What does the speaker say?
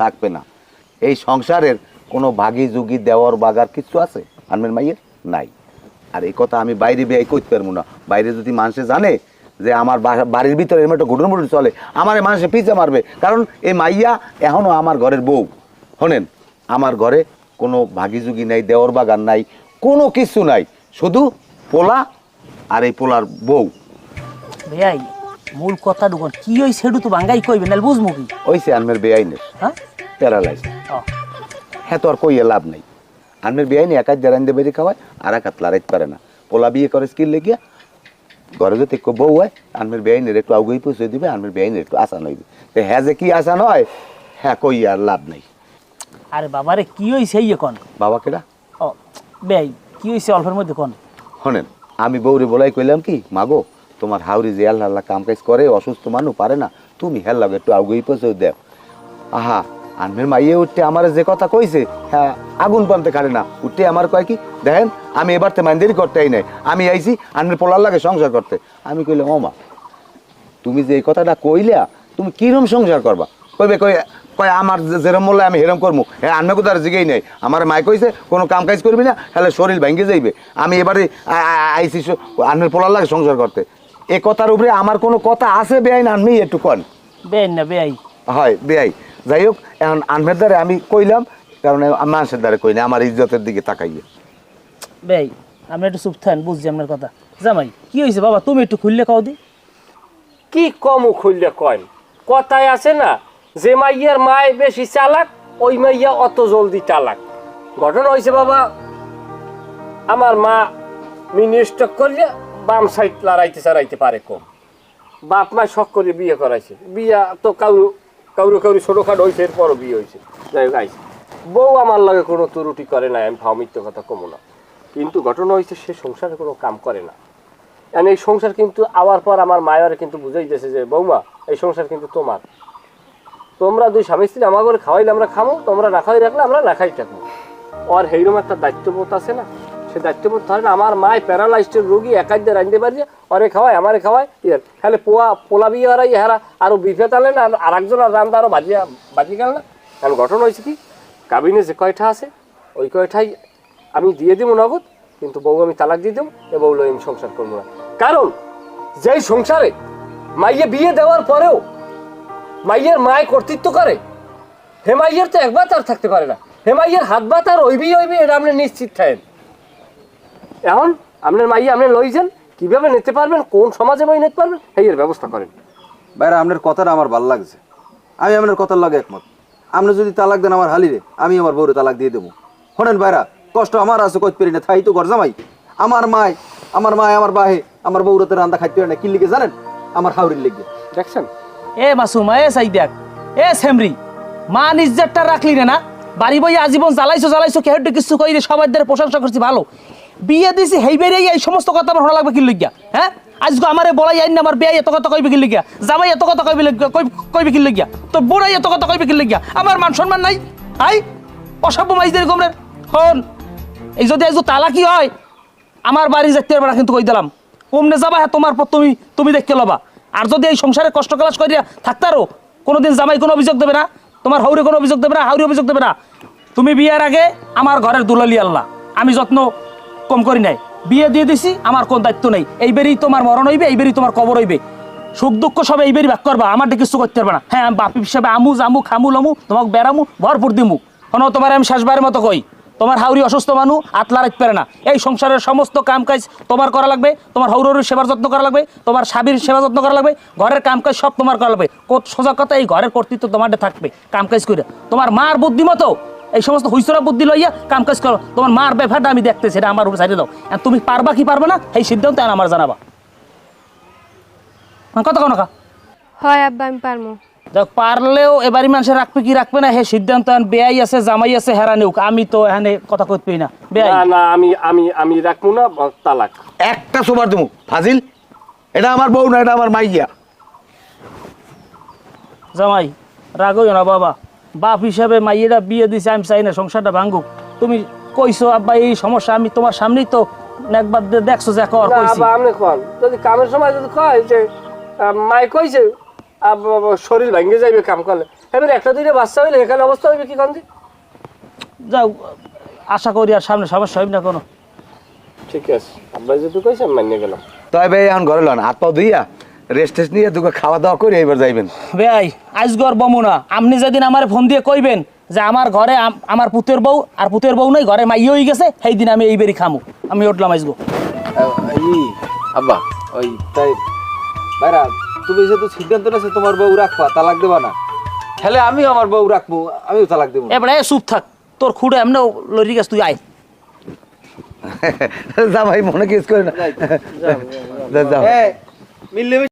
থাকবে না। এই সংসারের কোনো ভাগি যুগি দেওয়ার বাগার কিছু আছে? আনমের মাইয়ের? নাই। আর এই কথা আমি বাইরে বিয়ে করতে পারব না। বাইরে যদি মানুষে জানে যে আমার বাড়ির ভিতরে এরকম একটা ঘুটন চলে আমার এই মানুষে পিছে মারবে। কারণ এই মাইয়া এখনও আমার ঘরের বউ। শোনেন আমার ঘরে কোনো ভাগি যুগি নাই দেওয়ার বাগান নাই কোনো কিছু নাই। শুধু পোলা আর এই পোলার বউ। মূল কথা ঢুকন কি ওই সেডু তো বাঙ্গাই কইবে নাল বুঝমু কি? ওইসে আনমের বেআইনের। হ্যাঁ? প্যারালাইজ। হ্যাঁ তো আর কইয়ে লাভ নেই। আনমের বেআইনি একাজ জারাইন্দে বেরিয়ে খাওয়ায় আর একাত লারাইতে পারে না। পোলা বিয়ে করে স্কিল লেগিয়া ঘরে যদি বউ হয় আনমের বেআইনের একটু আগুই পৌঁছে দিবে আনমের বেআইনের একটু আসান হইবে। তো হ্যাঁ যে কি আসান হয় হ্যাঁ কই আর লাভ নেই। আরে বাবারে কি হইছে এই কোন? বাবা কেডা? ও বেই কি হইছে অল্পের মধ্যে কোন? শোনেন আমি বউরে বলাই কইলাম কি মাগো তোমার হাউরি যে আল্লাহ আল্লাহ কাম কাজ করে অসুস্থ মানুষ পারে না তুমি হেল লাগে একটু আগুই পৌঁছে দেও। আহা আনমের মাইয়ে উঠতে আমার যে কথা কইছে হ্যাঁ আগুন পানতে খারে না। উঠতে আমার কয় কি দেখেন আমি এবার তো মাইন্দেরি করতে আই নাই। আমি আইছি আনমের পোলার লাগে সংসার করতে। আমি কইলাম ও মা তুমি যে এই কথাটা কইলা তুমি কিরম সংসার করবা? কইবে কই কয় আমার যেরম বললে আমি হেরম করব হ্যাঁ আনমে কোথার জিগেই নাই। আমার মাই কইছে কোনো কাম কাজ করবি না তাহলে শরীর ভেঙে যাইবে। আমি এবারে আ- আ- আইছি স- আনমের পোলার লাগে সংসার করতে। এ কথার উপরে আমার কোনো কথা আছে বেআইন আনমেই একটু কন। বেই না বেই হয় বেআই যাই হোক এখন আনভের দ্বারে আমি কইলাম কারণ মানুষের দ্বারে কই না আমার ইজ্জতের দিকে তাকাইয়ে। বেই আমি একটু চুপ থাকেন বুঝছি আপনার কথা। জামাই কি হয়েছে বাবা তুমি একটু খুললে কাও দি। কি কম খুললে কয়? কথায় আছে না যে মাইয়ার মায় বেশি চালাক ওই মাইয়া অত জলদি চালাক। ঘটনা হয়েছে বাবা আমার মা মিনি স্টক করলে বাম সাইড লড়াইতে চালাইতে পারে কম। বাপ মা শখ করে বিয়ে করাইছে। বিয়া তো কাউরু কাউরু কাউরু ছোটোখাটো হয়েছে এরপরও বিয়ে হয়েছে যাই হোক, আইছে। বউ আমার লাগে কোনো ত্রুটি করে না আমি ভাও মিথ্যে কথা কমো না। কিন্তু ঘটনা হয়েছে সে সংসারে কোনো কাম করে না। আর এই সংসার কিন্তু আওয়ার পর আমার মায়ের কিন্তু বুঝাই দিয়েছে যে, বৌমা, এই সংসার কিন্তু তোমার। তোমরা দুই স্বামী স্ত্রী আমার করে খাওয়াইলে আমরা খামো, তোমরা না খাওয়াই রাখলে আমরা না খাই থাকব। আর সেইরকম একটা দায়িত্ববোধ আছে না? সে দায়িত্ববোধ ধরেন আমার মায় প্যারালাইজড রোগী একাই দিয়ে রাঁধতে পারছে অরে খাওয়ায়, আমারে খাওয়ায় ইয়ার খালি পোয়া, পোলা বিয়ে হারাই হারা আরও বিফেত আনলেন আর আরেকজন আর রান্ধা আরও বাজিয়া বাজি গেল না। কারণ ঘটনা হয়েছে কি? কাবিনে যে কয়টা আছে, ওই কয়টাই আমি দিয়ে দিব নগদ, কিন্তু বউ আমি তালাক দিয়ে দেবো এ বউ আমি সংসার করব না। কারণ যেই সংসারে মাইয়ে বিয়ে দেওয়ার পরেও মাইয়ের মায় কর্তৃত্ব করে হেমাইয়ের তো একবার তার থাকতে পারে না। হেমাইয়ের হাত বা তার ওইবি ওইবি এটা আপনি নিশ্চিত থাকেন। এখন আপনার মাইয়ে আপনি লইছেন কীভাবে নিতে পারবেন কোন সমাজে বই নিতে পারবেন সেই এর ব্যবস্থা করেন। ভাইরা আপনার কথাটা আমার ভালো লাগছে। আমি আপনার কথার লাগে একমত। আপনি যদি তালাক দেন আমার হালিরে আমি আমার বউরে তালাক দিয়ে দেবো। শোনেন ভাইরা কষ্ট আমার আছে কইতে পারি না থাই তো ঘর জামাই। আমার মায় আমার মায় আমার বাহে আমার বউরাতে রান্দা খাইতে পারে না কি লিগে জানেন? আমার হাউরির লেগে। দেখছেন? এ মাসুমা এ সাই দেখ এ সেমরি মা নিজেরটা রাখলি না না? বাড়ি বই আজীবন জ্বালাইছো জ্বালাইছো কেউ কিছু কই রে সবার দ্বারা প্রশংসা করছি ভালো। বিয়ে দিছি হেইবেরে এই সমস্ত কথা আমার ভালো লাগবে কি লইয়া হ্যাঁ? আজকে আমারে বলাই আইন আমার বিয়ে এত কথা কইবে কি লইয়া জামাই এত কথা কইবে কইবে কি লইয়া তো বুড়াই এত কথা কইবে কি লইয়া আমার মান সম্মান নাই? আই? অসভ্য মাইজদের গমরের। হন, এই যদি আজ তালাকি হয়, আমার বাড়ি যেতে পারবে কিন্তু কই দিলাম? কমনে যাবা হ্যাঁ তোমার পর তুমি তুমি দেখতে লবা। আর যদি এই সংসারে কষ্ট কালাস করিয়া থাকতারও, কোনোদিন জামাই কোনো অভিযোগ দেবে না, তোমার হাউরে কোনো অভিযোগ দেবে না, হাউরি অভিযোগ দেবে না। তুমি বিয়ের আগে আমার ঘরের দুলালি আল্লাহ। আমি যত্ন কম করি নাই। বিয়ে দিয়ে দিছি, আমার কোন দায়িত্ব নেই। এইবারই তোমার মরণ হইবে, এইবারই তোমার কবর হইবে। সুখ দুঃখ সব এইবারই ভাগ করবা আমার কিছু করতে পারবে না। হ্যাঁ আমি বাপ হিসাবে আমু জামু, খামু লমু, তোমাকে বেড়ামু, ভরপুর দিমু। কোনো তোমার আমি শেষবারের মতো কই। তোমার হাউরি অসুস্থ মানু আতলা রাখতে পারে না। এই সংসারের সমস্ত কাম কাজ তোমার করা লাগবে, তোমার হাউরের সেবার যত্ন করা লাগবে, তোমার স্বামীর সেবা যত্ন করা লাগবে, ঘরের কাম কাজ সব তোমার করা লাগবে। সোজা কথা, এই ঘরের কর্তৃত্ব তোমার থাকবে কাম কাজ করে তোমার মার বুদ্ধি মতো এই সমস্ত হুইসরা বুদ্ধি লইয়া কাম কাজ করো। তোমার মার ব্যাপারটা আমি দেখতেছি এটা আমার উপর সাইডে দাও। আর তুমি পারবা কি পারবে না এই সিদ্ধান্ত আমার জানাবা। কথা কোনো হয় আব্বা আমি পারমু দেখ পারলেও এবারই মানুষের রাখবে কি রাখবে না হে সিদ্ধান্ত বেয়াই আছে জামাই আছে হেরা নিউক। আমি তো এখানে কথা কইতে না। বেয়াই। না না আমি আমি আমি রাখব না তালাক। একটা সোবার দেবো ফাজিল এটা আমার বউ না এটা আমার মাইয়া। জামাই রাগ হইও না বাবা। বাপ হিসাবে মাইয়েরা বিয়ে দিছে আমি চাই না সংসারটা ভাঙ্গুক তুমি কইছো আব্বা এই সমস্যা আমি তোমার সামনেই তো একবার দেখছ যে কর কইছি। আপনি কন। যদি কামের সময় যদি কয় যে মাই কইছে শরীর ভেঙে যাইবে কাম করলে। এবার একটা দুইটা বাচ্চা হইলে এখানে অবস্থা হইবে কি কান্দি যাও আশা করি আর সামনে সমস্যা হইব না কোনো। ঠিক আছে। আব্বাই যেহেতু কইছে মানিয়ে গেলাম। তাই ভাই এখন ঘরে লন হাত পাও ধুইয়া। রেস্ট টেস্ট নিয়ে দুটো খাওয়া দাওয়া করে এবার যাইবেন। ভাই আজ গর বমু না। আপনি যেদিন আমার ফোন দিয়ে কইবেন যে আমার ঘরে আম- আমার পুতের বউ আর পুতের বউ নাই ঘরে মাইয়ে হয়ে গেছে সেই দিন আমি এইবারই খামু। আমি উঠলাম ই আব্বা ওই তাই ভাইরা তুমি যেহেতু সিদ্ধান্ত নেছে তোমার বউ রাখবা তালাক দেবা না। হলে আমি আমার বউ রাখব আমিও তালাক দেবো। এবারে চুপ থাক। তোর খুঁড়ে এমনি লরি গেছ তুই আয়। যা ভাই মনে কেস করে না। যা, যাও। মিললে